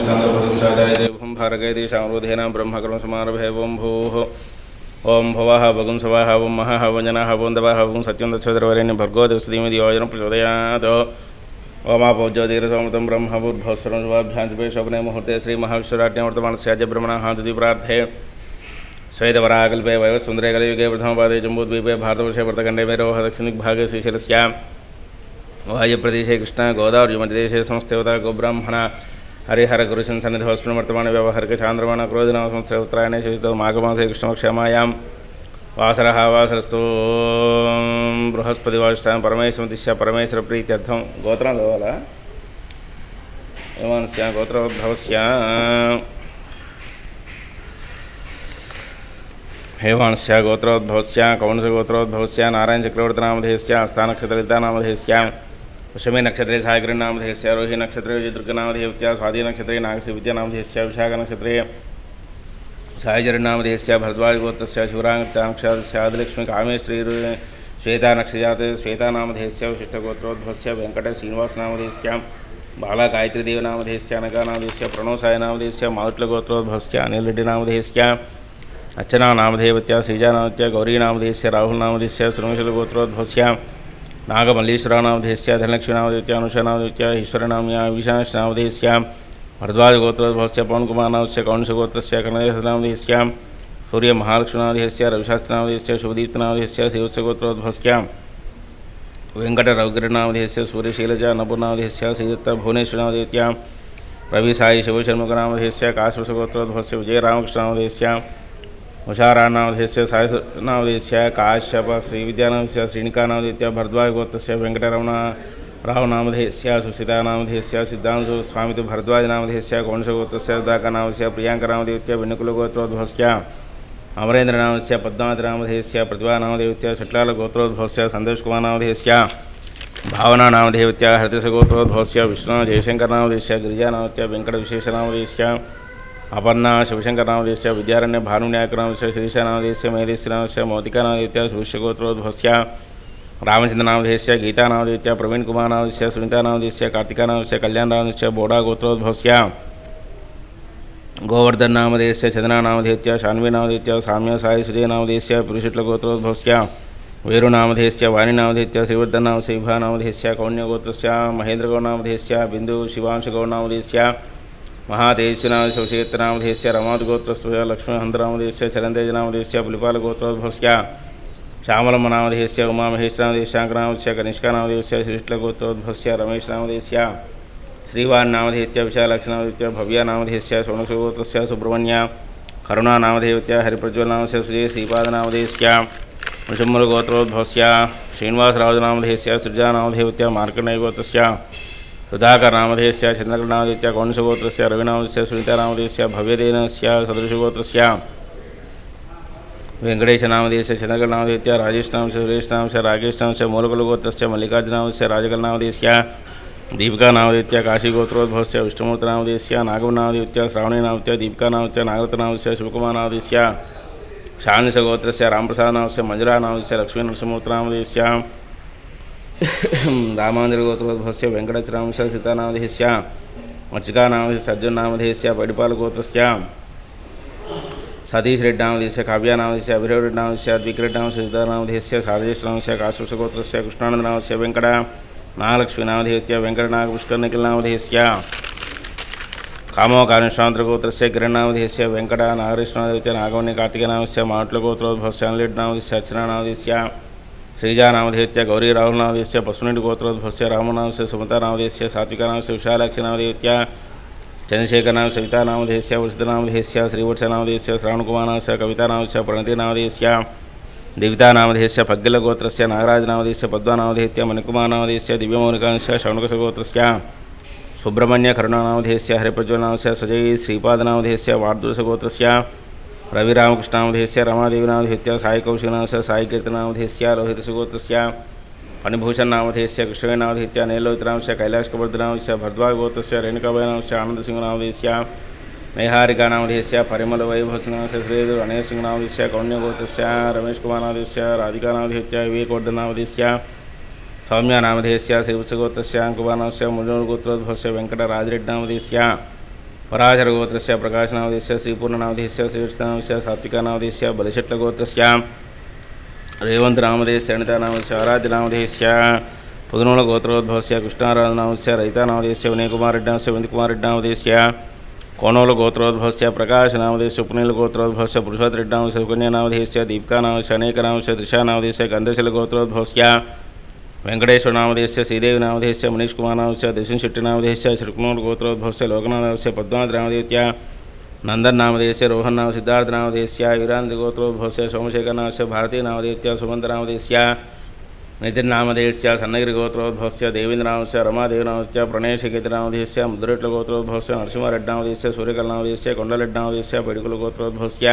चंद्रपदम साजाय देवम ब्रह्मकर्म समारभे ओम भूः। ओम भवाह भगुं सवाह ओम महाह वंजनाह ओं दवाह ओं सत्यं दक्षोदरवरेण्य भर्गो देवस्तीमिति योजनं प्रचोदयात्। ओमापोज्योतिरसोमृतं ब्रह्मभूर्भवस्वरं शुभाभ्यान्तिपे शोभने मुहूर्ते श्रीमहाविश्वराज्ञे वर्तमानस्याज्य ब्रह्मणाः तुति प्रार्थे। श्वेतवराकल्पे वयवसुन्दरे कलयुगे प्रथमपादे जम्बूद्वीपे भारतवर्षे वर्तखण्डे मेरोह दक्षिणभागे श्रीशैलस्यां। वायुप्रदेशे कृष्ण, गोदावरी मध्यदेशे संस्थेवता गोब्राह्मण। हरिहर गुरुशंसन्निधिस्मृ वर्तमाने व्यवहर्क चान्द्रमाण क्रोधिनाम संवत्सरे उत्तरायणे शुचितो माघमासे कृष्णपक्षमायां वासरः वासरस्तु। बृहस्पतिवाष्टां परमेश्वरदिश्य परमेश्वरप्रीत्यर्थं। गोत्रं कावाला यमानस्य गोत्रोद्भवस्य हेवांस्य गोत्रोद्भवस्य कौणसगोत्रोद्भवस्य नारायणचक्रवर्तनामधेयस्य स्थानक्षत्रयुक्तानामधेयस्य पुष्यमे नक्षत्रे सायग्रनामधेयस्य रोहि नक्षत्रे विजदुर्गनामधेयस्य स्वाधीनक्षत्रे नागसिविद्यानामधेयस्य विशाखनक्षत्रे सायजरनामधेयस्य भरद्वाजगोत्रस्य शिवराङ्गक्षादस्य आदिलक्ष्मी कामेश्वरी श्वेतानक्षजाते श्वेतानामधेयस्य विशिष्टगोत्रोद्भवस्य वेङ्कटश्रीनिवासनामधेयस्य बालागायत्रीदेवनामधेयस्य अनकानामधेयस्य प्रणोसायनामधेयस्य मारुट्लगोत्रोद्भवस्य अनिलरेड्डिनामधेयस्य अर्चना नामधेयवत्या श्रीजानामत्या गौरीनामधेयस्य राहुलनामधेयस्य श्रृंगशलगोत्रोद्भवस्य नागमल्लीश्वरानामधेयस्य धनलक्ष्मीनामधेयत्या अनुषानामधेयत्या ईश्वरनाम्या विशानशनामधेयस्य भरद्वाजगोत्रोद्भवस्य पवनकुमारनामस्य कौंसगोत्रस्य कनदेशनामधेयस्य सूर्यमहालक्ष्मीनामधेयस्य रविशास्त्रनामधेयस्य शुभदीप्तनामधेयस्य श्रीवत्सगोत्रोद्भवस्य वेङ्कटरौगिरनामधेयस्य सूर्यशीलजा नपुनामधेयस्य श्रीदत्त भुवनेश्वरनामधेयत्या रविसाई शिवशर्मकनामधेयस्य काश्वसगोत्रोद्भवस्य विजयरामकृष्णनामधेयस्य उषारानामधेयस्य सायनामधेयस्य काश्यप श्रीविद्यानामधेयस्य श्रीनिकानामधेयस्य भरद्वाजगोत्रस्य वेङ्कटरमण रावनामधेयस्य सुसीतानामधेयस्य सिद्धांशु स्वामितु भरद्वाजनामधेयस्य कौंसगोत्रस्य सुधाकरनामधेयस्य प्रियाङ्कनामधेयस्य विण्णुकुलगोत्रोद्भवस्य अमरेन्द्रनामधेयस्य पद्मावतिनामधेयस्य प्रतिभानामधेयस्य षट्लालगोत्रोद्भवस्य सन्तोषकुमारनामधेयस्य भावनानामधेयत्या हृदयसगोत्रोद्भवस्य विष्णु जयशङ्करनामधेयस्य गिरिजानामधेयस्य वेङ्कटविशेषनामधेयस्य अपर्णा शिवशङ्करनामधेयस्य विद्यारण्य भानुनायकनामस्य श्रीशानामधेयस्य महेदेश्वरनामस्य मौतिकानामधेयस्य सुष्यगोत्रोद्भवस्य रामचन्द्रनामधेयस्य गीतानामधेयस्य प्रवीणकुमारनामधेयस्य सुनीतानामधेयस्य कार्तिकानामस्य कल्याणनामधेयस्य बोडागोत्रोद्भवस्य गोवर्धननामधेयस्य चंदनानामधेयस्य शान्वीनामधेयस्य साम्य साई सुजयनामधेयस्य पुरुषट्लगोत्रोद्भवस्य वीरुनामधेयस्य वाणीनामधेयस्य श्रीवर्धननामस्य विभानामधेयस्य कौण्यगोत्रस्य महेन्द्रगौनामधेयस्य बिन्दु शिवांशगौनामधेयस्य महातेजनामधेयस्य क्षेत्रनामधेयस्य रमादगोत्रस्य लक्ष्मीहन्तनामधेयस्य चरन्तेजनामधेयस्य पुलिपालगोत्रोद्भवस्य श्यामलम्मनामधेयस्य उमामहेश्वरनामधेयस्याङ्कनामधेयस्य कनिष्कानामधेयस्य श्रीष्टगोत्रोद्भवस्य रमेशनामधेयस्य श्रीवान्नामधेयस्य विशालक्षनामधेयस्य भव्यानामधेयस्य सोणसगोत्रस्य सुब्रह्मण्य करुणानामधेयस्य हरिप्रज्वलनामस्य, सुजय श्रीपादनामधेयस्य वृषम्बरगोत्रोद्भवस्य श्रीनिवासराजनामधेयस्य सृजानामधेयस्य मार्कण्डेयगोत्रस्य सुधाकरनामधेयस्य, चन्द्रकरनामधेयस्य कौंसगोत्रस्य रविनामधेयस्य, सुनीतानामधेयस्य भव्यदेनस्य सदृशगोत्रस्य, वेङ्कटेशनामधेयस्य, चन्द्रकरनामधेयस्य राजेशनामस्य सुरेशनामस्य राकेशनामस्य मूलकुलगोत्रस्य मल्लिकार्जुनामस्य राजकलनामधेयस्य दीपिकानामधेयस्य, काशीगोत्रोद्भवस्य, विष्णुमूर्तनामधेयस्य नागमनामधेयस्य श्रावणीनामस्य दीपिकानामस्य नागरतनामस्य शिवकुमारनामधेयस्य शानसगोत्रस्य रामप्रसादनामस्य मञ्जुरानामस्य लक्ष्मीनरसिंहमूर्तनामधेयस्य రామాంధ్రగోత్రోద్భవస్య వెంకటచరాంశ సీతానామధేస్య మచ్చికానామధేస్య అర్జున్నామధేస్య పడిపాలగోత్రస్య సతీష్ రెడ్డి నామధేస్య కావ్యానామధేస్య అభిరేవ్ రెడ్డి నామధేస్య ద్వికిరెడ్డి నామస్య సీతానామధేస్య సారథేశ్ నామస్య కాశ్వస గోత్రస్య కృష్ణానంద నామస్య వెంకట నాగలక్ష్మి నామధేత్య వెంకట నాగ పుష్కర్ నిఖిల నామధేశ్య నామధేస్య కామోకానుష్ణాంతరగోత్రస్య కిరణామధేస్య వెంకట నాగరిష్ణాధిత్య నాగవణి కార్తీక నామస్య మాట్ల గోత్రోద్భవస్య అనిలెడ్డి నామధేశ్య అర్చనా నామధేస్య वेङ्कटचरामस्य सीतानामधेयस्य मच्चिकानामधेयस्य अर्जुननामधेयस्य पडिपालगोत्रस्य सतीशरेड्डामधेयस्य काव्यानामधेयस्य अभिरवरेड्डामधेयस्य द्विकरेड्डामस्य सीतानामधेयस्य सारजेशनामस्य काश्वसगोत्रस्य कृष्णानन्दनामस्य वेङ्कट नागलक्ष्मीनामधेयस्य वेङ्कटनागपुष्करनिखिलनामधेयस्य कामोकानुष्ठान्तरगोत्रस्य किरणामधेयस्य वेङ्कट नागरेश्वरनामधेयस्य नागवन्य कार्तिकनामस्य माट्लगोत्रोद्भवस्य अनिलिड्नामधेयस्य अर्चनानामधेयस्य श्रीजानामधेयस्य गौरीराहुलनामधेयस्य पशुनिटिगोत्रोद्भवस्य रामनामस्य सुमतानामधेयस्य सात्विकानामस्य विशालाक्षनामधेयस्य चन्द्रशेखरनामस्य सवितानामधेयस्य वृषितनामधेयस्य श्रीवत्सनामधेयस्य श्रावणकुमारनामस्य कवितानामस्य प्रणतिनामधेयस्य देवितानामधेयस्य फग्गिलगोत्रस्य नागराजनामधेयस्य पद्मानामधेयस्य मणिकुमारनामधेयस्य दिव्यमौलिकांस्य शौनकसगोत्रस्य सुब्रह्मण्य करुणानामधेयस्य हरिप्रज्वलनामस्य सुजय श्रीपादनामधेयस्य वार्दुरसगोत्रस्य रविरामकृष्णामधेयस्य रमादेवीनामधेयस्य साईकौशिकनामस्य साईकीर्तनामधेयस्य रोहितसगोत्रस्य फणिभूषण नामधेयस्य कृष्णवेनामधेत्य नैलोत्रांश कैलाशकवर्धनांश भद्वागोत्रस्य रेणुकावयनांश आनन्दसिंहनामधेयस्य नैहारिकानामधेयस्य परिमलवैभवसिंहांश श्रीधु गणेशसिंहनामधेयस्य कौण्यगोत्रस्य रमेशकुमारनामधेयस्य राधिकानामधेयस्य विवेकवर्धनामधेयस्य सौम्यनामधेयस्य श्रीवत्सगोत्रस्य कुमारनामस्य मुजोर्गोत्रोद्भवस्य పరాశర గోత్రస్ ప్రకాశనావధిస్య శ్రీపూర్ణనావధిస్య శ్రీకృష్ణనావధిస్య సాత్వికానావధిస్య బలిశట్ల గోత్రస్ రేవంత్ నామధేస్య అనితానామధేస్య ఆరాధ్యనామధేస్య పుదనూల గోత్రోద్భవస్య కృష్ణారాధనావస్య రైతానామధేస్య వినయకుమారెడ్డావస్య విందుకుమారెడ్డావధేస్య కోనోల గోత్రోద్భవస్య ప్రకాశనామధేస్య ఉపనీల గోత్రోద్భవస్య పురుషోత్ పురుషోత్రెడ్డావస్య సుకన్యానామధేస్య దీపికానావస్య అనేకనామస్య త్రిషానామధేస్య గంధశల గోత్రోద్భవస్య వెంకటేశ్వర నామధేశ్య శ్రీదేవి నామధేశ్య మనీష్ కుమార్ నామస్య దిశన్ శెట్టి నామధేశ్య శ్రీకుమార్ గోత్రోద్భవస్య లోకనాథస్య పద్మావతి నామధేశ్య నందన్ నామదేశ రోహన్ నామ సిద్ధార్థ నామధేశ్య వీరాంధ్ర గోత్రోద్భవస్య సోమశేఖర నామస్య భారతీయ నామధేశ్య సుమంత నామధేశ్య నితిన్ నామధేశ్య సన్నగిరి గోత్రోద్భవస్య దేవేంద్ర నామస్య రమాదేవి నామస్య ప్రణేష గీత నామదేశ ముద్రెట్ల గోత్రోద్భవస్య నరసింహారెడ్డి నామధేశ్య సూర్యకల్ నామధేశ్య కొండలెడ్డి నామధేశ్య పెడుకుల గోత్రోద్భవస్య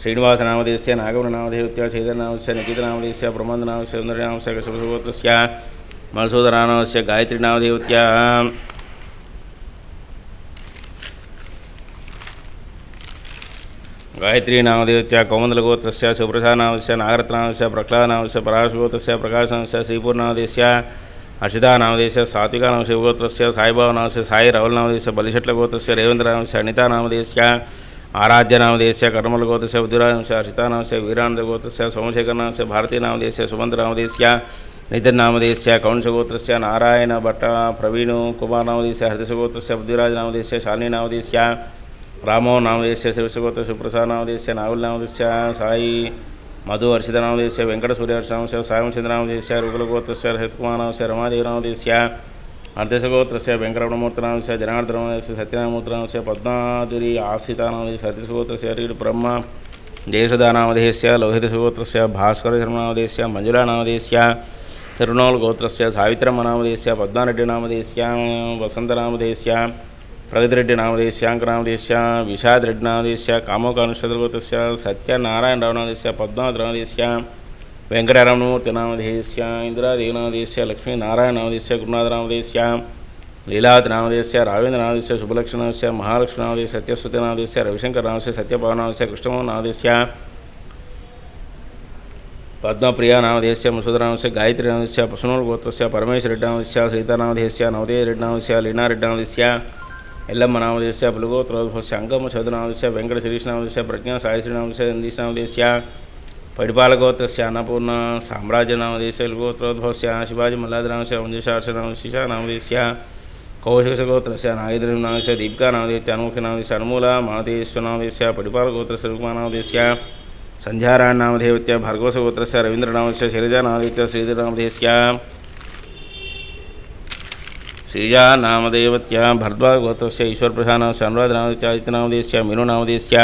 శ్రీనివాస నామదేశ్య శ్రీనివాసనామదేశ్య నాగవరనామధేత్య చైతన్యనామస్య నిఖితనామదేశ్య బ్రహ్మందనామస్య సుందరనామస్య కశ్యపసుగోత్రస్య మనసూదరానామస్య గాయత్రీనామదేవత్య కౌమందల కౌమందలగోత్రస్య సుప్రసానామస్య నాగరత్నామస్య ప్రహ్లాదనామస్య పరాశగోత్రస్య ప్రకాశనామస్య శ్రీపూర్ణామదేశ్య అర్షితానామదేశ శివగోత్రస్య సాయిబాబు నామస్య సాయి రవలనామదేశ బలిషట్ల గోత్రస్య రేవేంద్రనామస్య అనితానామదేశ్య ఆరాధ్యనామదేశ కర్మలగోతశ బుధురాంశ సీతానాంశ వీరానందగోత్రస్య సోమశేఖరనాంశ భారతీనామదేశ సుమంతరామదేశ్య నితిర్నామదేశ కౌంసగోత్రస్య నారాయణ భట్ట ప్రవీణు కుమారనామదేశ హరిదశగోత్రస్య బుద్ధిరాజనామదేశ శాలినీనామదేశ రామో నామదేశ శివశగోత్ర సుప్రసాదనామదేశ నాగులనామదేశ సాయి మధు హర్షితనామదేశ వెంకట సూర్యహర్షనామశ సాయం చంద్రనామదేశ రుగులగోత్రస్య హరితకుమారనామశ రమాదేవనామదేశ అర్ధశగోత్రస్య వెంకటరమణమూర్తనామస్య జనార్దనమస్య సత్యనామూర్తనామస్య పద్మాధురి ఆశ్రితానామస్య సతీశగోత్రస్య హరి బ్రహ్మ జయసదానామధేస్య లోహితశగోత్రస్య భాస్కరశర్మనామధేస్య మంజుళానామధేస్య తిరుణోల్ గోత్రస్య సావిత్రమ్మనామధేస్య పద్మారెడ్డినామధేస్య వసంతనామధేస్య ప్రగతిరెడ్డినామధేస్యాంకనామధేస్య విషాదరెడ్డినామధేస్య కామోకానుషదగోత్రస్య సత్యనారాయణరావునామధేస్య పద్మావతినామధేస్య వెంకటరమణమూర్తినామధేస్య ఇందిరాదేనామధేస్య లక్ష్మీనారాయణనామధేస్య గురునాథనామధేస్య లీలాద్నామధేస్య రావేంద్రనామధేస్య శుభలక్ష్మణామధేస్య మహాలక్ష్మీనామధేస్య సత్యశ్రుతినామధేస్య రవిశంకరనామధేస్య సత్యభావనామధేస్య కృష్ణమోహనామధేస్య పద్మప్రియానామధేస్య మసూదరామస్య గాయత్రీనామధేస్య పశునూల్ గోత్రస్య పరమేశ్వరెడ్డామధేస్య సీతానామధేస్య నవదయరెడ్డామధేస్య ఎల్లమ్మ ఎల్లమ్మనామధేస్య పులుగోత్రోద్భస్య అంగమ్మ చదునామధేస్య వెంకట శిరీష్నామధేస్య ప్రజ్ఞా సాయశ్రీనామధేస్య నందీశ్నామధేస్య अन्नपूर्ण साम्राज्यनामधेयस्य लुगोत्रोद्भवस्य शिवाजी मल्लादनामस्य वंशशार्षनामशिशानामधेयस्य कौशिकसगोत्रस्य नागेन्द्रनामस्य दीपिकानामधेयस्य अनुमुखनामधेयस्य अनुमूला मानदेश्वनामधेयस्य पडिपालगोत्रस्य रुक्मानामधेयस्य सन्ध्यारायणनामधेयत्य भार्गवसगोत्रस्य रवीन्द्रनामस्य शैलजानामधेयस्य श्रीधरनामधेयस्य श्रीजानामदेवत्या भर्द्वागोत्रस्य ईश्वरप्रधानस्य अनुराधनामदेश्य आदित्यनामदेश्य मीनुनामदेश्य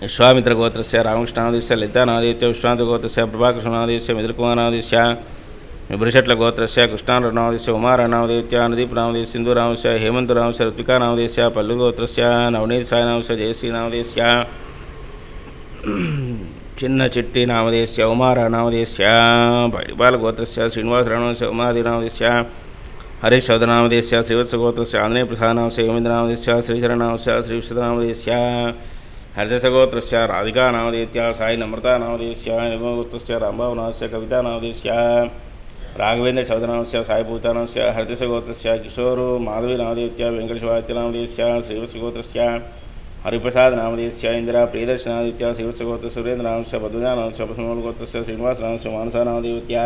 విశ్వామిత్ర గోత్రస్య రామకృష్ణాదిశ లలితానాదేశ్య విశ్వామిత్ర గోత్రస్య ప్రభాకృష్ణాదిశ్య మిదిలకుమారనాదేశ్య విభృషట్ల గోత్రస్య కృష్ణారణాదేశ్య ఉమారణాదేత్య నదీప్రామదేశ్ సింధురామస్య హేమంతురామస్య ఋత్వికానామదేశ్య పల్లు గోత్రస్య నవనీతి సాయినామస్య జయశ్రీనామదేశ్య చిన్న చిట్టి నామదేశ్య ఉమారణామదేశ్య పరిపాల గోత్రస్య శ్రీనివాసరామస్య ఉమాదినామదేశ్య హరీష్ శోధనామదేశ్య శ్రీవత్స గోత్రస్య ఆంజనేయ ప్రసాదనామస్య యోమింద్రనామదేశ్య శ్రీశరణామస్య శ్రీవిశ్వనామదేశ్య హరిదశగోత్రశ్చ రాధికానామదేత్యా సాయి నమ్రతానామదేశ్య నిర్మగోత్రశ్చ రాంభావనాశ్చ కవితానామదేశ్య రాఘవేంద్ర చౌదనాంశ సాయి భూతానాంశ హరిదశగోత్రశ్చ కిషోరు మాధవి మాధవీనామదేత్య వెంకటేశ్వాత్యనామదేశ్య శ్రీవత్సగోత్రశ్చ హరిప్రసాద్ నామదేశ్య ఇంద్ర ప్రియదర్శనాదిత్య శ్రీవత్సగోత్ర సురేంద్రనాంశ పద్మజానాంశ పశ్చిమగోత్రశ్చ శ్రీనివాసనాంశ మానసానామదేవత్య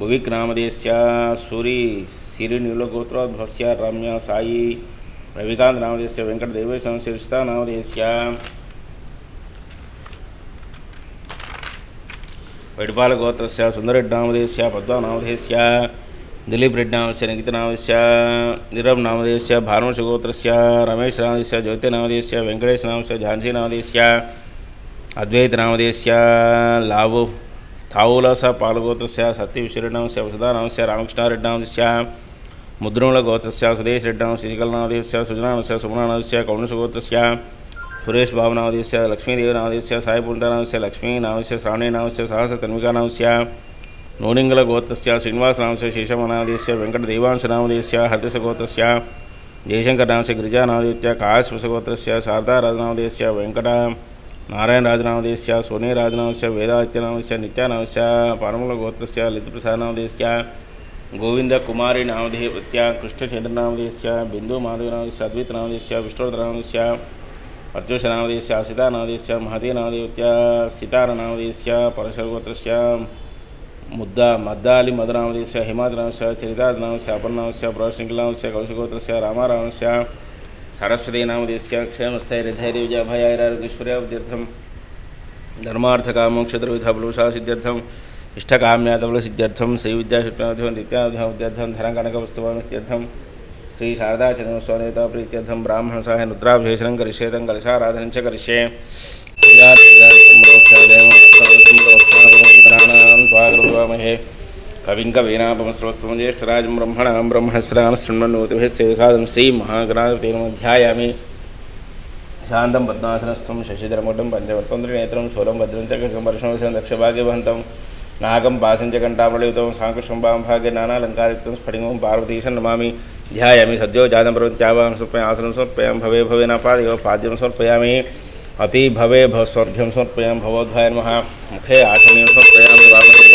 భువిక్ నామదేశ్య సూరి సిరినీలగోత్రోధ్వస్య రమ్య సాయి రవికాంత్ నామధేస్య వెంకట దేవేశ సంశిష్ట నామధేస్య. వెడిపాల గోత్రస్య సుందరెడ్డి నామధేస్య పద్మ నామధేస్య దిలీప్ రెడ్డి నామస్య నిఖిత నామస్య నీరవ్ నామధేస్య భానుష గోత్రస్య రమేష్ నామధేస్య జ్యోతి నామధేస్య వెంకటేష్ నామస్య ఝాన్సీ నామధేస్య అద్వైత నామధేస్య లావు తావులాస పాలగోత్రస్య సత్యవిశ్వరెడ్డి నామస్య వసుధా నామస్య రామకృష్ణారెడ్డి నామస్య मुद्रूलगोत्रस्य सुदेशरेड्डामस्य श्रीकलनामदेश्य सुजनामस्य सुमनामस्य कौणसगोत्रस्य सुरेश बाबुनामदेश्य लक्ष्मीदेवनामदेश्य साईपुण्डनामस्य लक्ष्मीनामस्य श्रावणीनामस्य सहस्रतन्विकानामस्य नूनिङ्गलगोत्रस्य श्रीनिवासनामस्य शेषमनादेश्य वेङ्कटदेवांशनामदेश्य हर्तिसगोत्रस्य जयशङ्करनामस्य गिरिजानामदेश्य काश्मसगोत्रस्य शारदाराजनामदेश्य वेङ्कट नारायणराजनामदेश्य सोनेराजनामस्य वेदादित्यनामस्य नित्यानामस्य पारमूलगोत्रस्य గోవింద కుమారి నామధేయత్య కృష్ణచంద్రనామధేయస్య బిందు మాధవనామధేయ అద్వైతనామధేయ విష్ణువర్ధనామధేయ ప్రత్యూషనామధేయ సీతానామధేయ మహదేనామధేయత్య సీతారనామధేయ పరశుగోత్రస్య ముద్ద మద్దాలి మధునామధేయ హిమాద్రనామశ చరితాద్రనామశ అపర్ణామశ ప్రవశంకిలామశ కౌశగోత్రస్య రామారామశ సరస్వతీనామధేయ క్షేమస్థైర్యధైర్యజాభయారారోగ్యశ్వర్యాబ్ద్యర్థం ధర్మార్థకామోక్షద్రవిధ ప్లూషా సిద్ధ్యర్థం नित्याध्यं धनकनकवस्तुवानित्यर्थं श्री शारदाचन्द्रस्वामिता प्रीत्यर्थं ब्राह्मणसाय रुद्राभिषेचनं करिष्येतं कलशाराधनं च करिष्ये। त्वागृवामहे कविं कवीनापमस्रवस्तु ज्येष्ठराजं ब्रह्मणां ब्रह्मणस्पदां शृण्वन्नोतिभिः सेवसादं श्रीमहागणाधिपतिर्मध्यायामि शान्तं पद्मासनस्थं शशिधरमुटं पञ्चवर्तन्त्रिनेत्रं शूलं भद्रं च खड्गं वर्षं నాగం పాసించకంఠావళయుతం సాంకుశంభాంభాగ్య నానాలంకారిత్వం స్ఫటికం పార్వతీశం నమామి ధ్యాయామి సద్యో జాతం ప్రవృత్యావాం సమర్పయ ఆసనం సమర్పయాం భవే భవే నాపాదయో పాద్యం సమర్పయామి అతి భవే భవ స్వర్భ్యం సమర్పయాం భవోద్వాయ నమ ముఖే ఆచమయం సమర్పయామి వామదే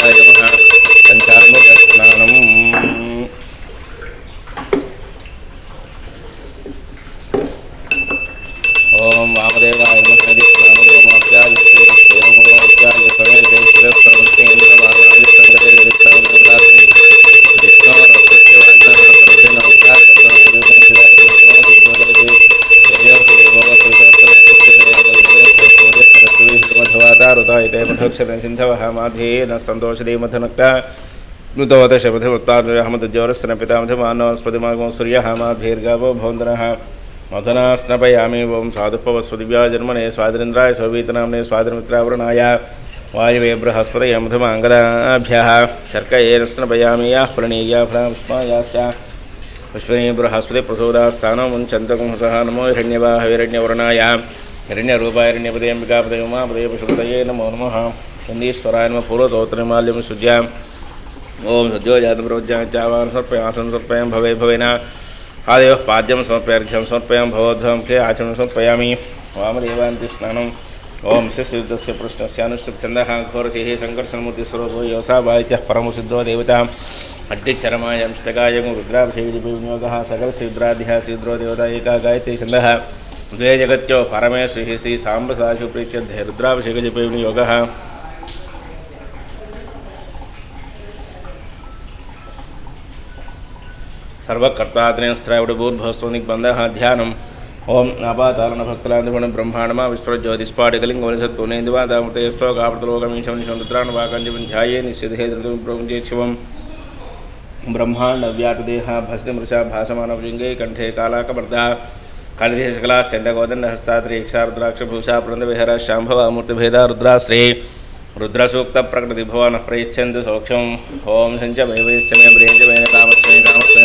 सिन्धवः माध्येन सन्तोषदेमधनक्ता मृतवत शपथमुत्तारहमदज्वरस्तन पितामधमानवस्पतिमागमो सूर्यः माध्यैर्गावो भवन्तनः मधना स्नपयामि ओं साधुपवस्वदिव्या जन्मने स्वादरेन्द्राय स्ववीतनाम्ने स्वादरमित्रावरणाय वायवे बृहस्पतय मधुमाङ्गलाभ्यः। शर्कयेन स्नपयामि, याः प्रणीया फलापुष्पायाश्च पुष्पणे बृहस्पति प्रसोदास्थानं मुञ्चन्तकुंसः नमो हिरण्यवाह, हिरण्यवर्णाय। हिरण्यरूपाय हिरण्यपदे, अम्बिकापदे, उमापदे, पशुपतये नमो नमः। चन्दीश्वराय नमः पूर्वतोत्रमाल्यं सुज्याम् ओम सद्यो जातं प्रवज्यां चावान् समर्पयासं समर्पयां भवे भवेन आदेव पाद्यं समर्पयार्घ्यं समर्पयां भवध्वं के आचमनं समर्पयामि वामदेवान्ति स्नानम्। ओम शिष्युद्धस्य प्रश्नस्य अनुष्ठुप्छन्दः घोरसिः सङ्कर्षणमूर्तिस्वरूपो योसा वादित्यः परमसिद्धो देवता। अड्डिचरमाय अष्टकाय रुद्राभिषेकविनियोगः सकलसिद्राध्याः सिद्रो देवता एका गायत्री छन्दः। द्वे जगत्यो साम्बसाशु प्रीत्यध्ये रुद्राभिषेकजपविनियोगः സർവകർത്താതിനേസ്ത്രാവിടുഭൂർഭവസ്തോനിബന്ധഹാധ്യാനം ഓം ആപാതാരണഭസ്തലാന്തിഗുണം ബ്രഹ്മാണമാ വിശ്വജ്യോതിസ്ഫാടികലിംഗോനിസത്വനേന്ദിവാതാമൃതയസ്തോകാപൃതലോകമീശം സന്ദ്രാണവാകാഞ്ചിപഞ്ചായേ നിശ്യധേതൃതം బ్రహ్మాండవ్యాపిదేహ భస్తిమృష భాసమానవృంగే కంఠే కాళాకమర్ద కలిదేశకలాశ్చండగోదండహస్తాత్రీక్షా రుద్రాక్షభూషా పృందవిహర శాంభవ మూర్తిభేద రుద్రాశ్రీ రుద్రసూక్త ప్రకృతి భువన ప్రయచ్చందు సౌక్ష్యం ఓం సంచ వైవైశ్చమే ప్రేంచమైన కామస్మే కామస్మే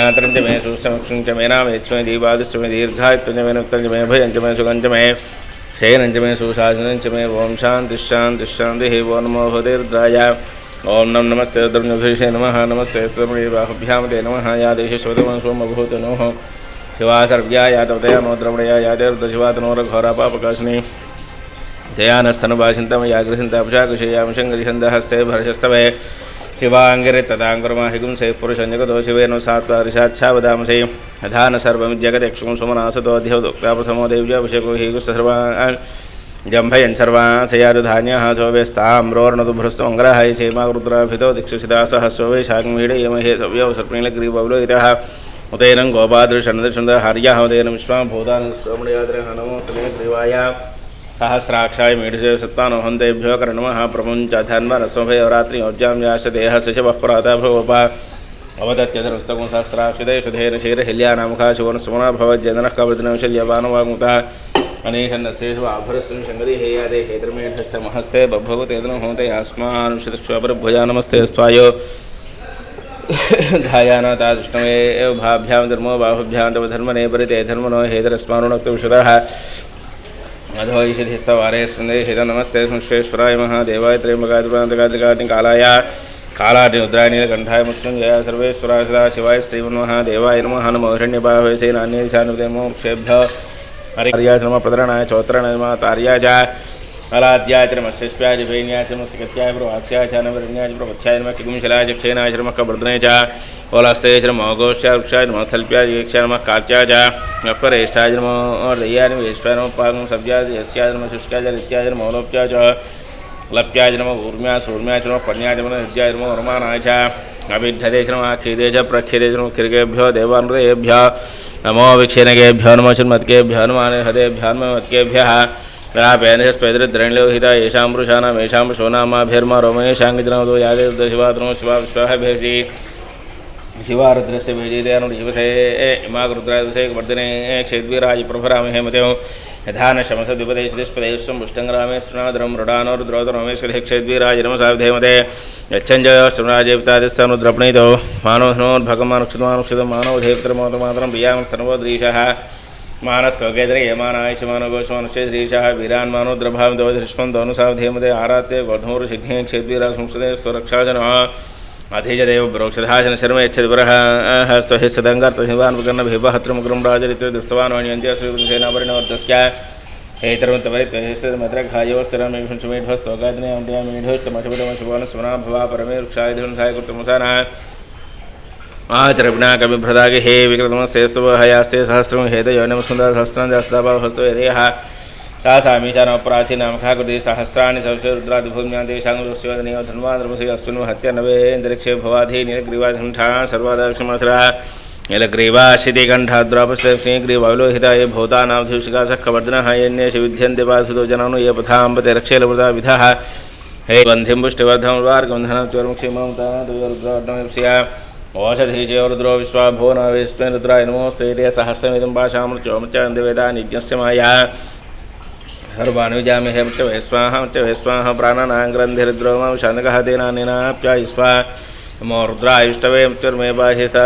ज्ञातरञ्च मे सूक्ष्मक्षं च मे नामेश्च मे दीपादिश्च मे दीर्घायुत्वञ्च मे नुक्तञ्च मे मे सुगञ्च मे वो नमो नम नमस्ते द्रव्यभीषे नमः, नमस्ते स्वर्णे बाहुभ्यां ते या देशस्वतमं सोमभूतनोः शिवा सर्व्या यादवदया नो द्रवणया यादेर्दशिवातनोरघोरापापकाशिनी। दयानस्तनभाषिन्तं या भर्षस्तवे शिवाङ्गिरे तदाङ्कुरमाहिगुंसे హివాంగిరి తదాంగురమహిగుం సైపురుషం జగదోషివేను సాత్వారిషాచ్ఛావదాంసై అధాన సర్వం జగదక్షం సుమనాసతోధ్యవదోక్తాపథమో దేవ్యాభిషేకో హీగుస్తర్వా జంభయన్ సర్వాశయారుధాన్యాసోవేస్తాం రోర్ణదుభృస్తమంగళహాయ క్షేమాకృతురాభితో దిక్షుసిదాసహస్వే శాకంహీడయమహే సవ్యవ సర్పీలగ్రీవలో ఇత ఉదయనం గోపాదృషణదృషంద హర్యాహోదయనం విశ్వాభూతానం సోమయాద్రహణమో తమే గ్రీవాయ सहस्राक्षाय मीढसे सत्तानो हन्तेभ्यो कर्णमः प्रमुञ्च धन्वरस्मभयोरात्रियोज्यां याश्च देहस्य च वः पुरातः भवपा अवदत्यधनुस्तकं सहस्राक्षिते सुधेन शीरहिल्यानामुखा शिवनस्मना भवज्जनः कवृदिनशल्यवानुवामुतः अनेशन्नस्येषु आभरस्वं शङ्गति हेयादे हेतृमेष्ठमहस्ते बभवतेदनं होते अस्मानुषितश्वापरभुजा नमस्ते स्वायो। धायानातादृष्टमे भाभ्यां धर्मो बाहुभ्यां तव धर्मने परिते धर्मनो हेतरस्मानुक्तविशुधः మధువైషధిస్తవారే స్పందే హిత నమస్తే సంశ్వేశ్వరాయ మహాదేవాయ త్రయంబకాదిపాంతకాదికాదికాలాయ కాలాటి ముద్రాయణ కంఠాయ ముఖ్యం జయ సర్వేశ్వరాయ సదా శివాయ శ్రీ మహాదేవాయ నమ హనుమహిణ్యపావేశైనాన్యేశానుదేమో క్షేభ్య హరియాశ్రమ ప్రదరణాయ చోత్రణాయ తార్యాయ नमः नमः नमः नमः नमः नमः कवर्धने च ओलास्ते च नमः गोष्ठाय वृक्षाय नमः सल्प्याय वीक्षाय नमः काच्याय च अपरेष्ठाय नमः दय्याय नमः वेष्टाय नमः यस्याय नमः शुष्काय नमः ओलोप्याय च लप्याय नमः ऊर्म्या सूर्म्याय नमः पण्याय नमः हृद्याय नमः वर्मानाय च अभिद्धते नमः खीदे च प्रखीदे नमः खिर्गेभ्यो देवानृतेभ्यः नमो विक्षेणकेभ्यो नमो चिन्मत्केभ्यो नमो हदेभ्यो नमो मत्केभ्यः प्रापेनस्पैदृद्रण्योहिता येषां पुरुषाणां, येषां पशूनामाभिर्मा रोमयेषाङ्गिजनमतो यादे शिवात्मो शिवा विश्वाः भेषि शिवारुद्रस्य भेजिते अनुदिवसे इमागरुद्रादिवसे वर्धने क्षेद्वीराजि प्रभरामहे मतो यथा न शमसद्विपदेशदिष्पदेशं पुष्टङ्ग्रामे स्नादरं मृडानो रुद्रोदरमेश्वरे क्षेद्वीराजि नमसाधेमते यच्छञ्जयो श्रवणाजेवितादिस्तानुद्रप्णीतो मानोधनोद्भगमानुक्षितमानुक्षितं मानवधेत्रमातमातरं प्रियामस्तनवोद्रीशः मानस्त्वगेद्रयमानायशमानगोषमानुष्यश्रीशः वीरान्मानोद्रभाविदवधिष्मन्तनुसावधेमते आरात्य गोधूरशिघ्ने क्षेद्वीरा संस्कृते स्वरक्षाजनः। अधीजदेव प्रोक्षधाशन शर्म यच्छदिवरः। स्वहि सदङ्गर्तशिवान् विकर्णभिवहत्रमुग्रं राजरित्य दुस्तवान् वाण्यन्त्य श्रीसेनापरिणवर्तस्य हेतरमुत्तवरित्वमेढस्तोगादिनेढोस्तमशुभतमशुभान भवा परमे वृक्षायुधाय कृतमुसानः आचरविनाकविभ्रदागे हे विक्रतमस्तेस्तव हयास्ते सहस्रं हेतयो नम सुन्दर सहस्रं दासदाभावस्तु यदेह सा सामीशानां प्राचीनामखा कृते सहस्राणि सहस्र रुद्रादिभूम्यां तेषां रुस्योदनीय धन्वान्द्रमसि अस्मिन् हत्य नवेन्द्रिक्षे भवाधि नीलग्रीवाघण्ठा सर्वादक्षमासरा। नीलग्रीवाशितिकण्ठाद्रापश्रीग्रीवालोहिता ये भूतानामधिषिका सखवर्धनः येन्येष विध्यन्ते पाधुतो जनानो ये पथाम्बते रक्षेलवृता विधः। हे बन्धिं पुष्टिवर्धं वार्गबन्धनं रुद्रो विश्वाभो न विस्मे रुद्राय नमोस्ते सहस्रमिदं पाशामृत्योमृत्योमृत्यान्तिवेदा निज्ञस्य माया सर्वानुजामि हे मृत्यवे, स्वाहा मृत्यवे, स्वाहा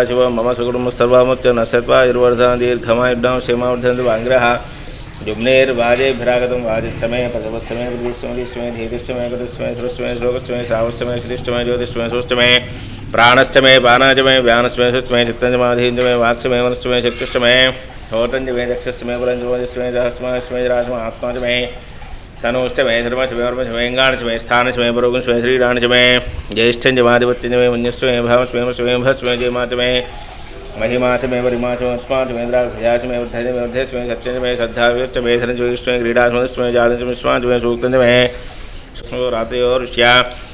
शिव, मम सुकुटुम्बस्तर्वामृत्युर्नश्यत्वा युर्वर्धन दीर्घमायुड्डां क्षेमावर्धन्त वाङ्ग्रः जुम्नेर्वाजेभिरागतं वाजिष्ठमे, पदवत्समे पृथ्वीष्टमे सुष्टमे। प्राणश्चमे पानाचमे व्यानस्मे सुष्टमे चित्तञ्जमाधीञ्जमे वाक्ष्मे मनश्चमे शक्तिष्टमे होतञ्जमे दक्षश्चमे बलञ्जमोजस्मे सहस्रमश्चमे राजम आत्माचमे तनोश्चमे धर्मश्चमे वेङ्गाणचमे स्थानचमे पुरोगुंश्चमे श्रीराणचमे ज्येष्ठञ्जमाधिपत्यञ्जमे मन्यस्मे भावस्मे स्मे भस्मे जयमाचमे महिमाचमे परिमाचमे अस्माचमे द्राभयाचमे उद्धजमे उद्धस्मे सत्यञ्जमे श्रद्धाव्यच्चमे धनज्योतिष्मे क्रीडास्मस्मे जातञ्चमे सूक्तञ्जमे रातयोरुष्या बृहद्रथन्तरे च मे यज्ञेन कल्पिताङ्गर्भास्मे देवी च मे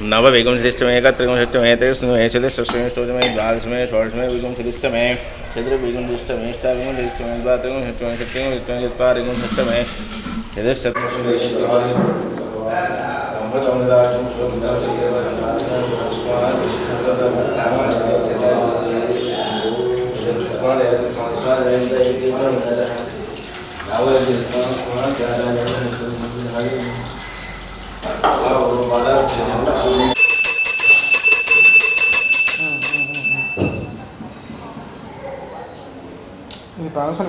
पञ्चदशमे सप्तदशमे नवशेकस्मे त्रयोदशमे पञ्चदशमे सप्तविंशतिष्टमे नवविंशतिष्टमे एकत्रिंशतिष्टमे त्रिंशमे चतुष्टमे षोडशमे द्वादशमे षोडशमे विंशतिष्टमे चतुर्विंशतिष्टमे अष्टाविंशतिष्टमे द्वात्रिंशतिष्टमे सप्तविंशतिष्टमे चत्वारिंशतिष्टमे ini pangasan gaude ഈ ട്രാൻസ്ഫർ